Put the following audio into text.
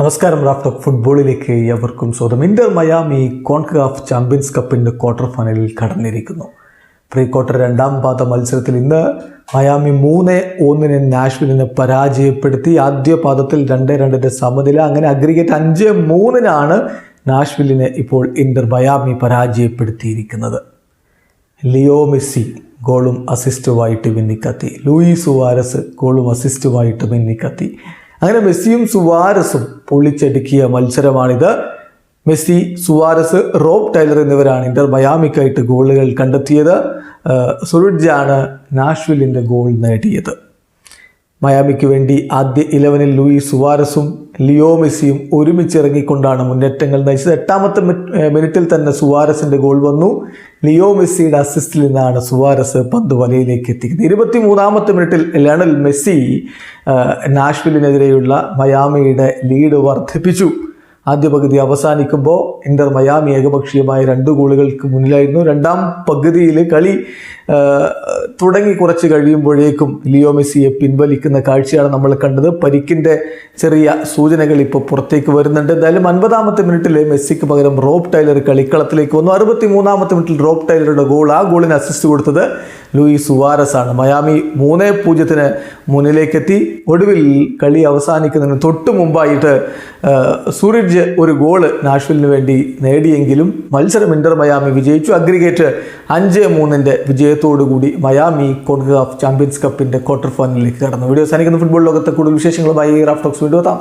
നമസ്കാരം Raf talk ഫുട്ബോളിലേക്ക് എവർക്കും സ്വാഗതം. ഇന്റർ മയാമി കോൺകാഫ് ചാമ്പ്യൻസ് കപ്പിന്റെ ക്വാർട്ടർ ഫൈനലിൽ കടന്നിരിക്കുന്നു. പ്രീ ക്വാർട്ടർ രണ്ടാം പാദ മത്സരത്തിൽ ഇന്ന് മയാമി മൂന്ന് ഒന്നിന് നാഷ്വിലിനെ പരാജയപ്പെടുത്തി ആദ്യ പാദത്തിൽ രണ്ട് രണ്ടിന്റെ സമനില അങ്ങനെ അഗ്രിഗേറ്റ് അഞ്ച് മൂന്നിനാണ് നാഷ്വിലിനെ ഇപ്പോൾ ഇന്റർ മയാമി പരാജയപ്പെടുത്തിയിരിക്കുന്നത്. ലിയോ മെസ്സി ഗോളും അസിസ്റ്റുമായിട്ട് മിന്നിക്കത്തി ലൂയിസ് സുവാരസ് ഗോളും അസിസ്റ്റുമായിട്ട് മിന്നിക്കത്തി അങ്ങനെ മെസ്സിയും സുവാരസും പൊളിച്ചടുക്കിയ മത്സരമാണിത്. മെസ്സി സുവാരസ് റോബ് ടൈലർ എന്നിവരാണ് ഇന്റർ മയാമിക്കായിട്ട് ഗോളുകൾ കണ്ടെത്തിയത്. സുരുഡ്ജാണ് നാഷ്വിലിന്റെ ഗോൾ നേടിയത്. മയാമിക്ക് വേണ്ടി ആദ്യ ഇലവനിൽ ലൂയി സുവാരസും ലിയോ മെസ്സിയും ഒരുമിച്ച് ഒരുമിച്ചിറങ്ങിക്കൊണ്ടാണ് മുന്നേറ്റങ്ങൾ നയിച്ചത്. എട്ടാമത്തെ മിനിറ്റിൽ തന്നെ സുവാരസിന്റെ ഗോൾ വന്നു. ലിയോ മെസ്സിയുടെ അസിസ്റ്റിൽ നിന്നാണ് സുവാരസ് പന്ത് വലയിലേക്ക് എത്തിക്കുന്നത്. ഇരുപത്തി മൂന്നാമത്തെ മിനിറ്റിൽ ലയണൽ മെസ്സി നാഷ്വിലിനെതിരെയുള്ള മയാമിയുടെ ലീഡ് വർദ്ധിപ്പിച്ചു. ആദ്യ പകുതി അവസാനിക്കുമ്പോൾ ഇന്റർ മയാമി ഏകപക്ഷീയമായ രണ്ട് ഗോളുകൾക്ക് മുന്നിലായിരുന്നു. രണ്ടാം പകുതിയിൽ കളി തുടങ്ങി കുറച്ച് കഴിയുമ്പോഴേക്കും ലിയോ മെസ്സിയെ പിൻവലിക്കുന്ന കാഴ്ചയാണ് നമ്മൾ കണ്ടത്. പരിക്കിന്റെ ചെറിയ സൂചനകൾ ഇപ്പോൾ പുറത്തേക്ക് വരുന്നുണ്ട്. എന്തായാലും അൻപതാമത്തെ മിനിറ്റിൽ മെസ്സിക്ക് പകരം റോബ് ടൈലർ കളിക്കളത്തിലേക്ക് വന്നു. അറുപത്തി മൂന്നാമത്തെ മിനിറ്റിൽ റോബ് ടൈലറുടെ ഗോൾ ആ ഗോളിന് അസിസ്റ്റ് കൊടുത്തത് ലൂയി സുവാരസ് ആണ്. മയാമി മൂന്ന് പൂജ്യത്തിന് മുന്നിലേക്കെത്തി. ഒടുവിൽ കളി അവസാനിക്കുന്നതിന് തൊട്ട് മുമ്പായിട്ട് ആ, സൂരജ് ഒരു ഗോൾ നാഷ്വലിന് വേണ്ടി നേടിയെങ്കിലും മത്സരം ഇന്റർ മയാമി വിജയിച്ചു. അഗ്രിഗേറ്റ് അഞ്ച് മൂന്നിന്റെ വിജയത്തോടുകൂടി മയാമി കോൺഗ്രാഫ് ചാമ്പ്യൻസ് കപ്പിന്റെ ക്വാർട്ടർ ഫൈനലിലേക്ക് കടന്നു. വീഡിയോ സാധിക്കുന്ന ഫുട്ബോൾ ലോകത്തെ കൂടുതൽ വിശേഷങ്ങളുമായി റാഫ്റ്റോക്സ് വീണ്ടും എത്താം.